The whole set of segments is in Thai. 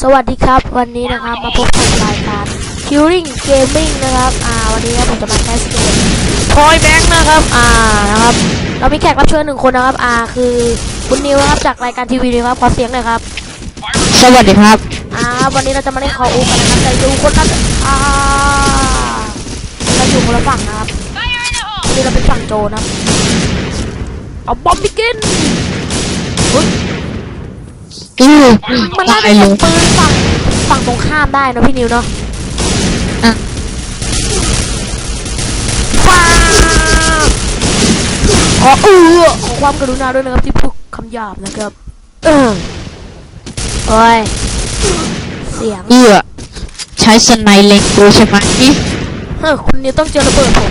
สวัสดีครับ วันนี้นะครับมาพบกับรายการ Killing Gaming นะครับ อ่า วันนี้ผมจะมาแคสเกมพอยแบงค์นะครับ อ่า นะครับ เรามีแขกรับเชิญหนึ่งคนนะครับ อ่า คือคุณนิวนะครับจากรายการทีวีนะครับ ขอเสียงหน่อยครับ สวัสดีครับ อ่า วันนี้เราจะมาเล่นคออูกันนะครับแต่ดูคนละอ่าเราอยู่คนละฝั่งนะครับวันนี้เราเป็นฝั่งโจรนะครับเอาบอมบิกินเฮ้ย อือมันน่าตาจะยเลยิงยปืนฝั่งฝั่งตรงข้ามได้นะพี่นิวเนาะอะฟ้าขอเออขอความกรุณาด้วยนะครับที่พูดคำหยาบนะครับเออโอ้ยเสียงเอื้อใช้สไนเล็งกูใช่ไหมเฮ้ยคุณนิวต้องเจอระเบิดผม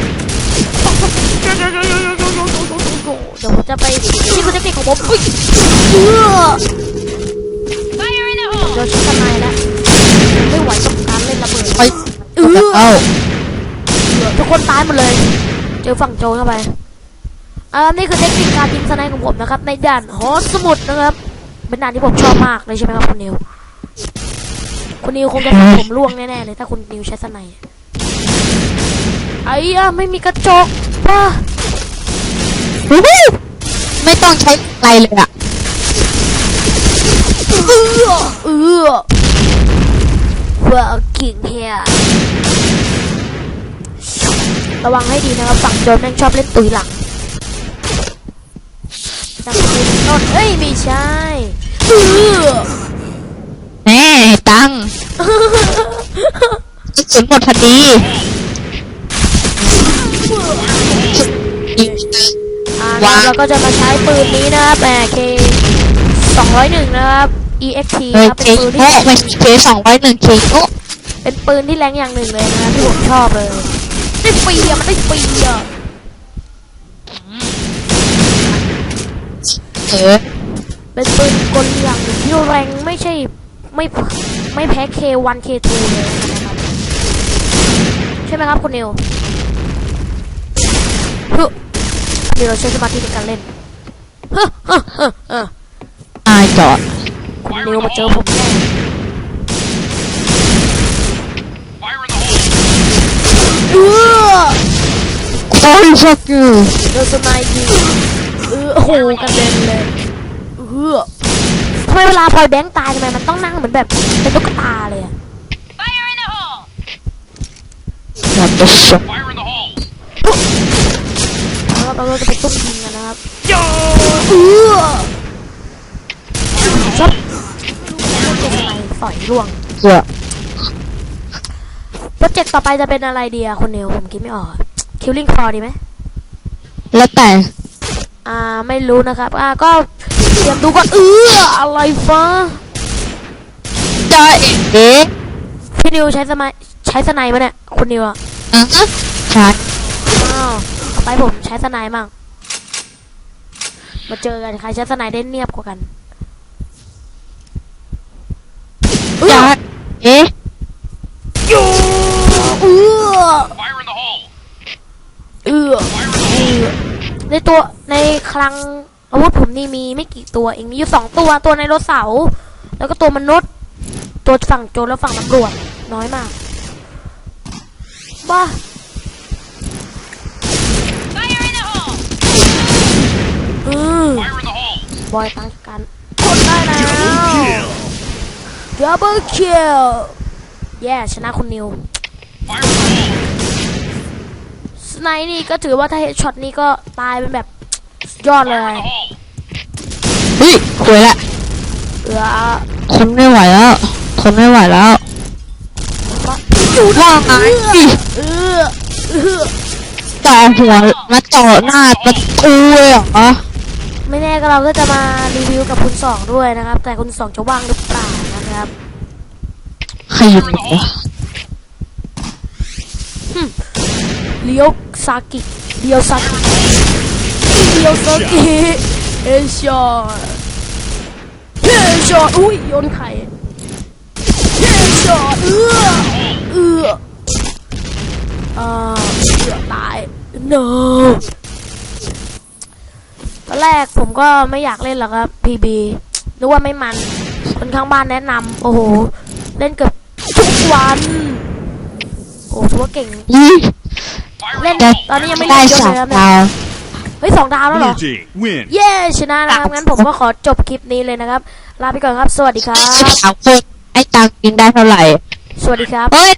เดี๋ยวผมจะไปนี่คือเทคนิคของผมอุ้ยเออผมจะชุดทนายแล้วไม่ไหวกับการเล่นระเบิด ไป เออเอ้าทุกคนตายหมดเลย เจอฝั่งโจรเข้าไปอ่านี่คือเทคนิคการยิงสไนด์ของผมนะครับ ในด่านหอสมุดนะครับ เป็นด่านที่ผมชอบมากเลยใช่ไหมครับคุณนิว คุณนิวคงจะทำผมล่วงแน่ๆเลยถ้าคุณนิวใช้สไนด์ไอ้ยะไม่มีกระจกป่ะฮู้ฮู้ไม่ต้องใช้อะไรเลยอะเออเออว่ากิ่งเฮีย ระวังให้ดีนะครับฝั่งโจรแม่งชอบเล่นตุยหลังจังหวะนี้ต้นเอ้ยไม่ใช่เออแน่ตังค์กระสุนหมดพอดีอ่านะครับเราก็จะมาใช้ปืนนี้นะครับแหมเค201นะครับ EXT เฮ้ยครับเคเป็นปืนโง่ที่ไม่เคสองร้อยหนึ่งเคโง่เป็นปืนที่แรงอย่างหนึ่งเลยนะครับที่ผมชอบเลย ได้ฟรีอะมันได้ฟรีอะเออเป็นปืนกลอย่างหนึ่งที่แรงไม่ใช่ไม่ไม่แพ้ K1 K2 เลยนะครับใช่ไหมครับคุณนิวฮึเดี๋ยวเราใช้สมาธิในการเล่นฮึฮึฮึฮึอายจอดคุณนิวมาเจอผมแน่ โอ้ยชักอยู่โดนสไนด์ยิงเออโอ้โหกระเด็นเลยเออทำไมเวลาพลอยแบงค์ตายทำไมมันต้องนั่งเหมือนแบบเป็นตุ๊กตาเลยอะอยากจะสกแล้วเราจะไปตุ้มยิงกันนะครับเออชอบโดนสไนด์สอยร่วงเกือโปรเจกต์ต่อไปจะเป็นอะไรดีอะคนเนวผมคิดไม่ออก คิลลิ่งคอดีไหมแล้วแต่ อ่าไม่รู้นะครับ อ่าก็เตรียมดูก่อนเอออะไรฟ้าจะเอ๊ะพี่นิวใช้สมัยใช้สไนด์มาเนี่ยคุณนิวอะอะฮะใช่อ้าวต่อไปผมใช้สไนด์มั่งมาเจอกันใครใช้สไนด์ได้เนียบกว่ากันเอจะอเอ๊ะ เออ เออในตัวในคลังอาวุธผมนี่มีไม่กี่ตัวเองมีอยู่สองตัวตัวในรถเสาแล้วก็ตัวมนุษย์ ตัวฝั่งโจรและฝั่งตำรวจน้อยมากบ้าเออบอยตั้งกันกดได้แล้วดับเบิลคิลแย่ชนะคุณนิว ไนด์นี่ก็ถือว่าถ้าเฮดช็อตนี้ก็ตายเป็นแบบสุดยอดเลยเฮ้ยคุยละเหลือทนไม่ไหวแล้วทนไม่ไหวแล้วอยู่ว่าไงเออเออจ่อหัวมาจ่อหน้าประตูเลยเหรอไม่แน่ก็เราก็จะมารีวิวกับคุณสองด้วยนะครับ แต่คุณสองจะว่างหรือเปล่านะครับใครอยู่วะ เลี้ยวซากิเลี้ยวซากิเลี้ยวซากิเอชอตเอชอตอุ้ยโยนไข่เอชอตเอื้อเอื้ออ่าเอื้อตาย no ตอนแรกผมก็ไม่อยากเล่นหรอกครับ PB นึกว่าไม่มัน คนข้างบ้านแนะนำโอ้โห เล่นเกือบทุกวัน โอ้โหถือว่าเก่ง เล่นได้ตอนนี้ยังไม่ได้เล่นเยอะสาเลมยครับเนี่ยดาวเฮ้ยสองดาวแล้วเหรอ Blue team win. เย้ชนะนะครับงั้นผมก็ขอจบคลิปนี้เลยนะครับ ลาไปก่อนครับ สวัสดีครับสามคนไอ้ตังค์กินได้เท่าไหร่สวัสดีครับ เฮ้ย